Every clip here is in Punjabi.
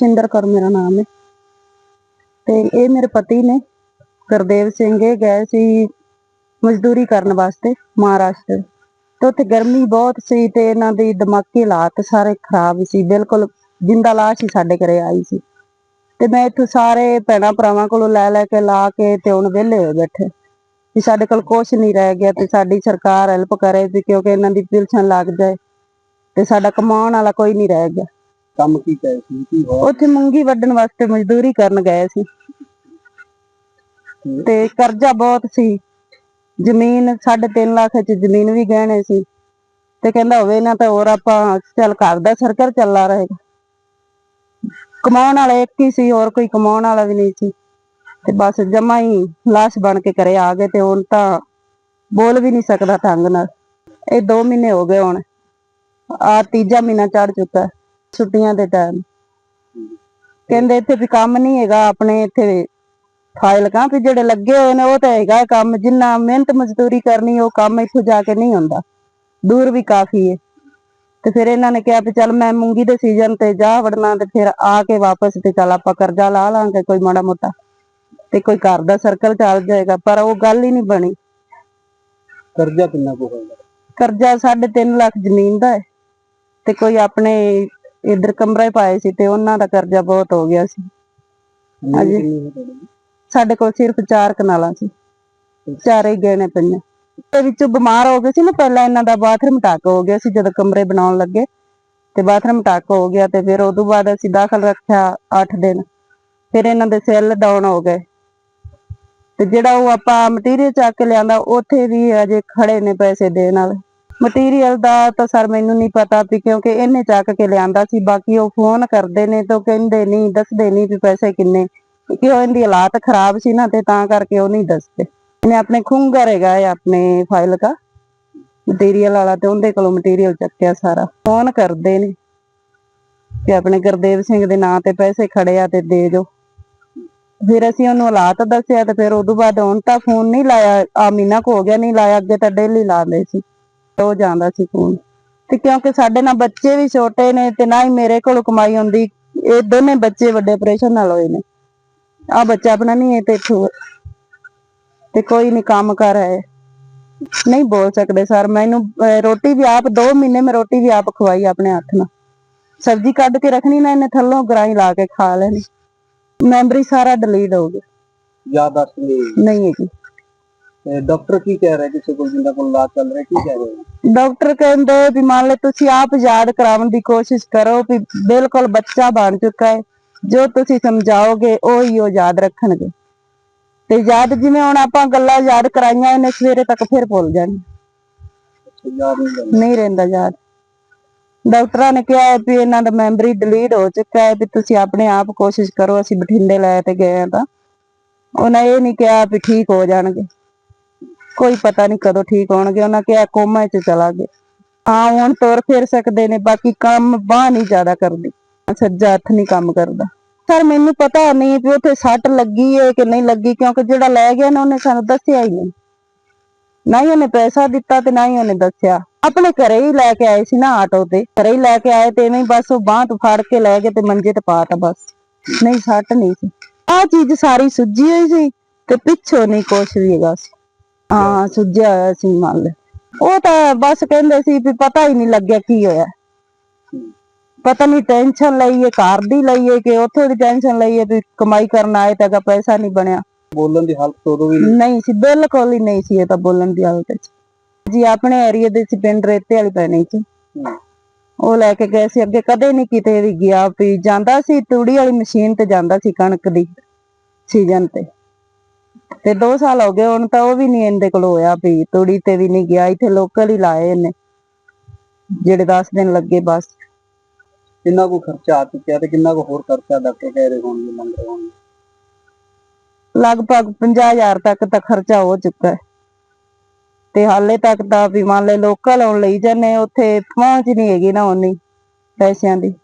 ਸਿੰਦਰ ਕੌਰ ਮੇਰਾ ਨਾਮ ਹੈ। ਤੇ ਇਹ ਮੇਰੇ ਪਤੀ ਨੇ ਗੁਰਦੇਵ ਸਿੰਘ, ਇਹ ਗਏ ਸੀ ਮਜ਼ਦੂਰੀ ਕਰਨ ਵਾਸਤੇ ਮਹਾਰਾਸ਼ਟਰ। ਤੇ ਉੱਥੇ ਗਰਮੀ ਬਹੁਤ ਸੀ ਤੇ ਇਹਨਾਂ ਦੀ ਦਿਮਾਗੀ ਹਾਲਾਤ ਸਾਰੇ ਖਰਾਬ ਸੀ, ਬਿਲਕੁਲ ਜਿੰਦਾ ਲਾਸ਼ ਹੀ ਸਾਡੇ ਘਰੇ ਆਈ ਸੀ। ਤੇ ਮੈਂ ਇੱਥੋਂ ਸਾਰੇ ਭੈਣਾਂ ਭਰਾਵਾਂ ਕੋਲੋਂ ਲੈ ਲੈ ਕੇ ਲਾ ਕੇ ਤੇ ਹੁਣ ਵਿਹਲੇ ਹੋਏ ਬੈਠੇ। ਵੀ ਸਾਡੇ ਕੋਲ ਕੁਝ ਨਹੀਂ ਰਹਿ ਗਿਆ ਤੇ ਸਾਡੀ ਸਰਕਾਰ ਹੈਲਪ ਕਰੇ ਵੀ ਕਿਉਂਕਿ ਇਹਨਾਂ ਦੀ ਪਿਲਸ਼ਨ ਲੱਗ ਜਾਏ ਤੇ ਸਾਡਾ ਕਮਾਉਣ ਵਾਲਾ ਕੋਈ ਨਹੀਂ ਰਹਿ ਗਿਆ। ਕੰਮ ਕੀ ਕਰੇ ਸੀ ਕੀ ਹੋਇਆ? ਉੱਥੇ ਮੂੰਗੀ ਵੱਢਣ ਵਾਸਤੇ ਮਜ਼ਦੂਰੀ ਕਰਨ ਗਏ ਸੀ। ਤੇ ਕਰਜ਼ਾ ਬਹੁਤ ਸੀ। ਜ਼ਮੀਨ 3.5 ਲੱਖ ਚ ਜ਼ਮੀਨ ਵੀ ਗਹਿਣੇ ਸੀ। ਤੇ ਕਹਿੰਦਾ ਹੋਵੇ ਨਾ ਤਾਂ ਹੋਰ ਆਪਾਂ ਚੱਲ ਘਰ ਦਾ ਸਰਕਲ ਚੱਲਾ ਰਹੇਗਾ। ਕਮਾਉਣ ਵਾਲਾ ਇੱਕ ਹੀ ਸੀ ਹੋਰ ਕੋਈ ਕਮਾਉਣ ਵਾਲਾ ਵੀ ਨਹੀਂ ਸੀ। ਤੇ ਬਸ ਜਮਾ ਹੀ ਲਾਸ਼ ਬਣ ਕੇ ਘਰੇ ਆ ਗਏ ਤੇ ਹੁਣ ਤਾਂ ਬੋਲ ਵੀ ਨਹੀਂ ਸਕਦਾ ਢੰਗ ਨਾਲ। ਇਹ 2 ਮਹੀਨੇ ਹੋ ਗਏ ਹੁਣ। ਆ ਤੀਜਾ ਮਹੀਨਾ ਚੜ ਚੁੱਕਾ। ਛੁੱਟੀਆਂ ਦੇ ਟਾਈਮ ਕਹਿੰਦੇ ਇੱਥੇ ਵੀ ਕੰਮ ਨਹੀਂ ਹੈਗਾ ਆਪਣੇ ਇੱਥੇ ਫਾਈਲ ਕਾਂ ਵੀ ਜਿਹੜੇ ਲੱਗੇ ਹੋਏ ਨੇ ਉਹ ਤਾਂ ਹੈਗਾ ਕੰਮ ਜਿੰਨਾ ਮਿਹਨਤ ਮਜ਼ਦੂਰੀ ਕਰਨੀ ਉਹ ਕੰਮ ਇੱਥੋਂ ਜਾ ਕੇ ਨਹੀਂ ਹੁੰਦਾ। ਦੂਰ ਵੀ ਕਾਫੀ ਹੈ ਤੇ ਫਿਰ ਇਹਨਾਂ ਨੇ ਕਿਹਾ ਵੀ ਚੱਲ ਮੈਂ ਮੂੰਗੀ ਦੇ ਸੀਜ਼ਨ ਤੇ ਜਾ ਵੜਨਾ ਤੇ ਫਿਰ ਆ ਕੇ ਵਾਪਸ ਤੇ ਚੱਲ ਆਪਾਂ ਕਰਜ਼ਾ ਲਾ ਲਾਂਗੇ ਕੋਈ ਮਾੜਾ ਮੋਟਾ। ਤੇ ਕੋਈ ਘਰ ਦਾ ਸਰਕਲ ਚੱਲ ਜਾਏਗਾ ਪਰ ਉਹ ਗੱਲ ਹੀ ਨਹੀਂ ਬਣੀ। ਕਰਜ਼ਾ ਕਿੰਨਾ ਕੁ ਹੋਇਆ ਕਰਜ਼ਾ 3.5 ਲੱਖ ਜ਼ਮੀਨ ਦਾ ਹੈ ਤੇ ਕੋਈ ਆਪਣੇ ਇਧਰ ਕਮਰੇ ਪਾਏ ਸੀ ਤੇ ਉਹਨਾਂ ਦਾ ਕਰਜ਼ਾ ਬਹੁਤ ਹੋ ਗਿਆ ਸੀ। ਹਾਂਜੀ। ਹੈ ਸਾਡੇ ਕੋਲ ਸਿਰਫ ਚਾਰ ਕਨਾਲਾਂ ਸੀ। ਚਾਰੇ ਹੀ ਗਹਿਣੇ ਪਈਆਂ ਤੇ ਵਿੱਚੋਂ ਬਿਮਾਰ ਹੋ ਗਏ ਸੀ ਨਾ ਪਹਿਲਾਂ ਇਹਨਾਂ ਦਾ ਬਾਥਰੂਮ ਟੱਕ ਹੋ ਗਿਆ ਸੀ ਜਦੋਂ ਕਮਰੇ ਬਣਾਉਣ ਲੱਗੇ। ਤੇ ਬਾਥਰੂਮ ਟੱਕ ਹੋ ਗਿਆ ਤੇ ਫਿਰ ਉਦੋਂ ਬਾਅਦ ਅਸੀਂ ਦਾਖਲ ਰੱਖਿਆ 8 ਦਿਨ। ਫਿਰ ਇਹਨਾਂ ਦੇ ਸੈੱਲ ਡਾਊਨ ਹੋ ਗਏ। ਤੇ ਜਿਹੜਾ ਉਹ ਆਪਾਂ ਮਟੀਰੀਅਲ ਚੱਕ ਕੇ ਲਿਆਂਦਾ ਉੱਥੇ ਵੀ ਅਜੇ ਖੜੇ ਨੇ ਪੈਸੇ ਦੇਣ ਵਾਲੇ। ਮਟੀਰੀਅਲ ਦਾ ਤਾਂ ਸਰ ਮੈਨੂੰ ਨਹੀਂ ਪਤਾ ਵੀ ਕਿਉਂਕਿ ਇਹਨੇ ਚੱਕ ਕੇ ਲਿਆਂਦਾ ਸੀ, ਬਾਕੀ ਉਹ ਫੋਨ ਕਰਦੇ ਨੇ ਤਾਂ ਕਹਿੰਦੇ ਨਹੀਂ ਦੱਸਦੇ ਨਹੀਂ ਵੀ ਪੈਸੇ ਕਿੰਨੇ। ਕਿਉਂਕਿ ਇਹਦੀ ਹਾਲਾਤ ਖਰਾਬ ਸੀ ਨਾ ਤੇ ਤਾਂ ਕਰਕੇ ਉਹ ਨਹੀਂ ਦੱਸਦੇ। ਇਹਨੇ ਆਪਣੇ ਖੁੰਗਰ ਹੈਗਾ ਆਪਣੇ ਫਾਈਲ ਦਾ। ਮਟੀਰੀਅਲ ਵਾਲਾ ਤੇ ਉਹਦੇ ਕੋਲੋਂ ਮਟੀਰੀਅਲ ਚੱਕਿਆ ਸਾਰਾ। ਫੋਨ ਕਰਦੇ ਨੇ। ਕਿ ਆਪਣੇ ਗੁਰਦੇਵ ਸਿੰਘ ਦੇ ਨਾਂ ਤੇ ਪੈਸੇ ਖੜੇ ਆ ਤੇ ਦੇ ਜੋ ਫਿਰ ਅਸੀਂ ਉਹਨੂੰ ਹਾਲਾਤ ਦੱਸਿਆ ਤੇ ਫਿਰ ਉਦੋਂ ਬਾਅਦ ਹੁਣ ਤਾਂ ਫੋਨ ਨਹੀਂ ਲਾਇਆ ਆ ਮਹੀਨਾ ਕੁ ਹੋ ਗਿਆ ਨਹੀਂ ਲਾਇਆ, ਅੱਗੇ ਤਾਂ ਡੇਲੀ ਲਾਉਂਦੇ ਸੀ। ਉਹ ਜਾਂਦਾ ਸੀ ਫੋਨ ਤੇ ਕਿਉਂਕਿ ਸਾਡੇ ਨਾਲ ਬੱਚੇ ਵੀ ਛੋਟੇ ਨੇ ਤੇ ਨਾ ਹੀ ਮੇਰੇ ਕੋਲ ਕਮਾਈ ਹੁੰਦੀ ਇਹ ਦੋਨੇ ਬੱਚੇ ਵੱਡੇ ਆਪਰੇਸ਼ਨ ਨਾਲ ਹੋਏ ਨੇ। ਆ ਬੱਚਾ ਆਪਣਾ ਨਹੀਂ ਹੈ ਤੇ ਇੱਥੋਂ ਤੇ ਕੋਈ ਨਹੀਂ ਕੰਮ ਕਰ ਹੈ ਨਹੀਂ ਬੋਲ ਸਕਦੇ ਸਰ ਮੈਨੂੰ ਰੋਟੀ ਵੀ ਆਪ 2 ਮਹੀਨੇ ਮੈਂ ਰੋਟੀ ਵੀ ਆਪ ਖਵਾਈ ਆਪਣੇ ਹੱਥ ਨਾਲ। ਸਬਜ਼ੀ ਕੱਢ ਕੇ ਰੱਖਣੀ ਨਾ ਇਹਨੇ ਥੱਲੋਂ ਗਰਾਈ ਲਾ ਕੇ ਖਾ ਲੈਣੀ। ਮੈਮਰੀ ਸਾਰਾ ਡਿਲੀਟ ਹੋ ਗਿਆ। ਯਾਦਾਸ਼ਤ ਨਹੀਂ ਨਹੀਂ ਹੈਗੀ। ਤੇ ਡਾਕਟਰ ਕੀ ਕਹਿ ਰਿਹਾ? ਕਿਸੇ ਕੋਲ ਜਿੰਦਾ ਕੋਲ ਇਲਾਜ ਚੱਲ ਰਿਹਾ ਕੀ ਕਹਿ ਰਹੇ ਡਾਕਟਰ ਕਹਿੰਦੇ ਵੀ ਮੰਨ ਲਓ ਤੁਸੀਂ ਆਪ ਯਾਦ ਕਰਾਉਣ ਦੀ ਕੋਸ਼ਿਸ਼ ਕਰੋ ਵੀ ਬਿਲਕੁਲ ਬੱਚਾ ਬਣ ਚੁੱਕਾ ਹੈ। ਜੋ ਤੁਸੀਂ ਸਮਝਾਓਗੇ ਉਹ ਹੀ ਉਹ ਯਾਦ ਰੱਖਣਗੇ। ਤੇ ਯਾਦ ਜਿਵੇਂ ਹੁਣ ਆਪਾਂ ਗੱਲਾਂ ਯਾਦ ਕਰਾਈਆਂ ਇਹਨੇ ਸਵੇਰੇ ਤੱਕ ਫਿਰ ਭੁੱਲ ਜਾਣੀ। ਨਹੀਂ ਰਹਿੰਦਾ। ਯਾਦ। ਡਾਕਟਰਾਂ ਨੇ ਕਿਹਾ ਵੀ ਇਹਨਾਂ ਦਾ ਮੈਮਰੀ ਡਿਲੀਟ ਹੋ ਚੁੱਕਾ ਹੈ ਵੀ ਤੁਸੀਂ ਆਪਣੇ ਆਪ ਕੋਸ਼ਿਸ਼ ਕਰੋ ਅਸੀਂ ਬਠਿੰਡੇ ਲੈ ਤੇ ਗਏ ਆ ਤਾਂ। ਉਹਨਾਂ ਇਹ ਨਹੀਂ ਕਿਹਾ ਵੀ ਠੀਕ ਹੋ ਜਾਣਗੇ। ਕੋਈ ਪਤਾ ਨਹੀਂ ਕਦੋਂ ਠੀਕ ਹੋਣਗੇ, ਉਹਨਾਂ ਕਿਹਾ ਕੋਮਾ 'ਚ ਚਲਾ ਗਏ। ਹਾਂ, ਹੁਣ ਤੁਰ ਫਿਰ ਸਕਦੇ ਨੇ, ਬਾਕੀ ਕੰਮ ਬਾਹ ਨਹੀਂ ਜ਼ਿਆਦਾ ਕਰਦੀ। ਸੱਜਾ ਹੱਥ ਨਹੀਂ ਕੰਮ ਕਰਦਾ। ਸਰ, ਮੈਨੂੰ ਪਤਾ ਨਹੀਂ ਵੀ ਉੱਥੇ ਸੱਟ ਲੱਗੀ ਹੈ ਕਿ ਨਹੀਂ ਲੱਗੀ, ਕਿਉਂਕਿ ਜਿਹੜਾ ਲੈ ਗਿਆ ਨਾ, ਉਹਨੇ ਸਾਨੂੰ ਦੱਸਿਆ ਹੀ ਨਹੀਂ। ਨਾ ਹੀ ਉਹਨੇ ਪੈਸਾ ਦਿੱਤਾ ਤੇ ਨਾ ਹੀ ਉਹਨੇ ਦੱਸਿਆ। ਆਪਣੇ ਘਰੇ ਹੀ ਲੈ ਕੇ ਆਏ ਸੀ ਨਾ ਆਟੋ ਤੇ। ਘਰੇ ਹੀ ਲੈ ਕੇ ਆਏ ਤੇ ਐਵੇਂ ਬਸ ਉਹ ਬਾਂਹ ਤੋਂ ਫੜ ਕੇ ਲੈ ਗਏ ਤੇ ਮੰਜੇ ਤੇ ਪਾਤਾ ਬਸ। ਨਹੀਂ, ਸੱਟ ਨਹੀਂ ਸੀ। ਆਹ ਚੀਜ਼ ਸਾਰੀ ਸੁੱਜੀ ਹੋਈ ਸੀ ਤੇ ਪਿੱਛੋਂ ਨਹੀਂ ਕੁਛ ਵੀ ਹੈਗਾ ਸੀ। ਹਾਂ ਸੁੱਜਿਆ ਹੋਇਆ ਸੀ ਮੰਨ ਲੈ ਉਹ ਤਾਂ ਬਸ ਕਹਿੰਦੇ ਸੀ ਵੀ ਪਤਾ ਹੀ ਨਹੀਂ ਲੱਗਿਆ ਕੀ ਹੋਇਆ। ਪਤਾ ਨਹੀਂ ਟੈਨਸ਼ਨ ਲਈਏ ਘਰ ਦੀ ਲਈਏ ਕਿ ਉੱਥੇ ਦੀ ਟੈਨਸ਼ਨ ਲਈਏ ਵੀ ਕਮਾਈ ਕਰਨ ਆਏ ਤਾਂ ਗਾ ਪੈਸਾ ਨਹੀਂ ਬਣਿਆ। ਬੋਲਣ ਦੀ ਹਾਲਤ ਤੋਂ ਉਦੋਂ ਵੀ ਨਹੀਂ। ਸੀ ਬਿਲਕੁਲ ਹੀ ਨਹੀਂ ਸੀ ਇਹ ਤਾਂ ਬੋਲਣ ਦੀ ਹਾਲਤ ਚ ਜੀ ਆਪਣੇ ਏਰੀਆ ਦੇ ਸੀ ਪਿੰਡ ਰੇਤੇ ਵਾਲੀ ਪੈਣੀ ਚ। ਉਹ ਲੈ ਕੇ ਗਏ ਸੀ ਅੱਗੇ ਕਦੇ ਨਹੀਂ ਕਿਤੇ ਵੀ ਗਿਆ ਵੀ ਜਾਂਦਾ ਸੀ ਤੂੜੀ ਵਾਲੀ ਮਸ਼ੀਨ ਤੇ ਜਾਂਦਾ ਸੀ ਕਣਕ ਦੀ ਸੀਜ਼ਨ ਤੇ। ਤੇ 2 ਸਾਲ ਹੋ ਗਏ ਹੁਣ ਤਾਂ ਉਹ ਵੀ ਨਹੀਂ ਇਹਦੇ ਕੋਲ ਹੋਇਆ ਵੀ ਤੂੜੀ ਤੇ ਵੀ ਨਹੀਂ ਗਿਆ ਇੱਥੇ ਲੋਕਲ ਹੀ ਲਾਏ ਇਹਨੇ। ਜਿਹੜੇ 10 ਦਿਨ ਲੱਗੇ ਬਸ। ਕਿੰਨਾ ਕੁ ਖਰਚਾ ਆ ਚੁੱਕਿਆ ਤੇ ਕਿੰਨਾ ਕੁ ਹੋਰ ਖਰਚਾ ਡਾਕਟਰ ਕਹਿ ਰਹੇ ਹੋਣਗੇ ਮੰਗ ਰਹੇ ਹੋਣਗੇ? ਲਗਭਗ 50000 ਤੱਕ ਤਾਂ ਖਰਚਾ ਹੋ ਚੁੱਕਾ ਹੈ। ਤੇ ਹਾਲੇ ਤੱਕ ਤਾਂ ਵੀ ਮੰਨ ਲੈ ਲੋਕਲ ਆਉਣ ਲਈ ਜਾਂਦੇ ਉੱਥੇ ਪਹੁੰਚ ਨਹੀਂ ਹੈਗੀ ਨਾ ਉਨੀ ਪੈਸਿਆਂ ਦੀ।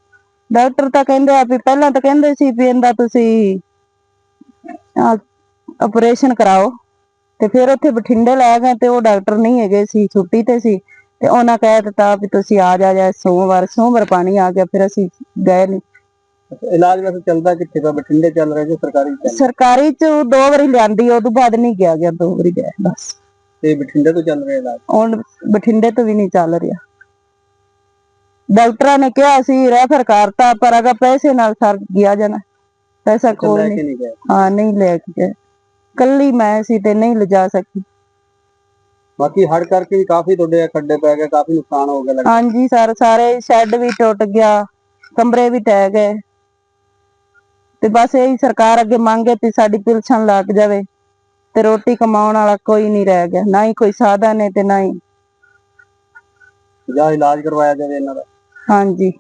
ਡਾਕਟਰ ਤਾਂ ਕਹਿੰਦੇ ਆ ਵੀ ਪਹਿਲਾਂ ਤਾਂ ਕਹਿੰਦੇ ਸੀ ਵੀ ਇਹਦਾ ਤੁਸੀਂ ਆਪਰੇਸ਼ਨ ਕਰਾਓ। ਤੇ ਫਿਰ ਉੱਥੇ ਬਠਿੰਡੇ ਲੈ ਗਏ ਤੇ ਉਹ ਡਾਕਟਰ ਨਹੀਂ ਹੈਗੇ ਸੀ ਛੁੱਟੀ ਤੇ ਸੀ। ਤੇ ਉਹਨਾਂ ਕਹਿ ਦਿੱਤਾ ਵੀ ਤੁਸੀਂ ਆ ਜਾ ਜਾ ਸੋਮਵਾਰ ਸੋਮਵਾਰ ਪਾਣੀ ਆ ਗਿਆ ਫਿਰ ਅਸੀਂ ਗਏ ਨਹੀਂ ਇਲਾਜ ਵੈਸੇ ਚੱਲਦਾ ਕਿੱਥੇ ਪਿਆ ਬਠਿੰਡੇ ਚੱਲ ਰਿਹਾ ਜੀ ਸਰਕਾਰੀ ਚੱਲ? ਸਰਕਾਰੀ ਚ ਉਹ ਦੋ ਵਾਰੀ ਲਿਆਂਦੀ ਉਦੋਂ ਬਾਅਦ ਨਹੀਂ ਗਿਆ ਗਿਆ ਦੋ ਵਾਰੀ ਗਿਆ ਬਸ। ਤੇ ਬਠਿੰਡੇ ਤੋਂ ਚੱਲ ਰਿਹਾ ਇਲਾਜ? ਹੁਣ ਬਠਿੰਡੇ ਤੋਂ ਵੀ ਨਹੀਂ ਚੱਲ ਰਿਹਾ। ਡਾਕਟਰਾਂ ਨੇ ਕਿਹਾ ਸੀ ਰੈਫਰ ਕਰਤਾ ਪਰ ਅਗਾ ਪੈਸੇ ਨਾਲ ਸਰ ਗਿਆ ਜਾਣਾ ਪੈਸਾ ਕੋਲ ਨਹੀਂ। ਹਾਂ ਨਹੀਂ ਲੈ ਕੇ ਕੱਲੀ ਮੈਂ ਸੀ ਤੇ ਨਹੀਂ ਲਿਜਾ ਸਕੀ। ਬਾਕੀ ਹੜ ਕਰਕੇ ਵੀ ਕਾਫੀ ਤੁਹਾਡੇ ਖੱਡੇ ਪੈ ਗਏ ਕਾਫੀ ਨੁਕਸਾਨ ਹੋ ਗਿਆ ਲੱਗਦਾ। ਹਾਂਜੀ ਸਰ ਸਾਰੇ ਸ਼ੈੱਡ ਵੀ ਟੁੱਟ ਗਿਆ ਕਮਰੇ ਵੀ ਟਹਿ ਗਏ। ਤੇ ਬਸ ਇਹੀ ਸਰਕਾਰ ਅੱਗੇ ਮੰਗੇ ਤੇ ਸਾਡੀ ਪਿਲਸਣ ਲੱਗ ਜਾਵੇ ਤੇ ਰੋਟੀ ਕਮਾਉਣ ਵਾਲਾ ਕੋਈ ਨਹੀਂ ਰਹਿ ਗਿਆ ਨਾ ਹੀ ਕੋਈ ਸਾਧਨ ਹੈ ਤੇ ਨਾ ਹੀ ਜਾਂ ਇਲਾਜ ਕਰਵਾਇਆ ਜਾਵੇ ਇਹਨਾਂ ਦਾ। ਹਾਂਜੀ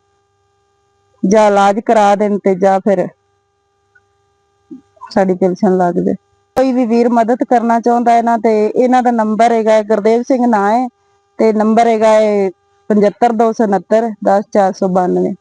ਜਾਂ ਇਲਾਜ ਕਰਾ ਦੇਣ ਤੇ ਜਾਂ ਫਿਰ ਸਾਡੀ ਪਿਲਸਣ ਲੱਗ ਜਾਵੇ। ਕੋਈ ਵੀ ਵੀਰ ਮਦਦ ਕਰਨਾ ਚਾਹੁੰਦਾ ਇਹਨਾਂ ਤੇ ਇਹਨਾਂ ਦਾ ਨੰਬਰ ਹੈਗਾ ਗੁਰਦੇਵ ਸਿੰਘ ਨਾਂ ਹੈ, ਤੇ ਨੰਬਰ ਹੈਗਾ ਹੈ 75269 10492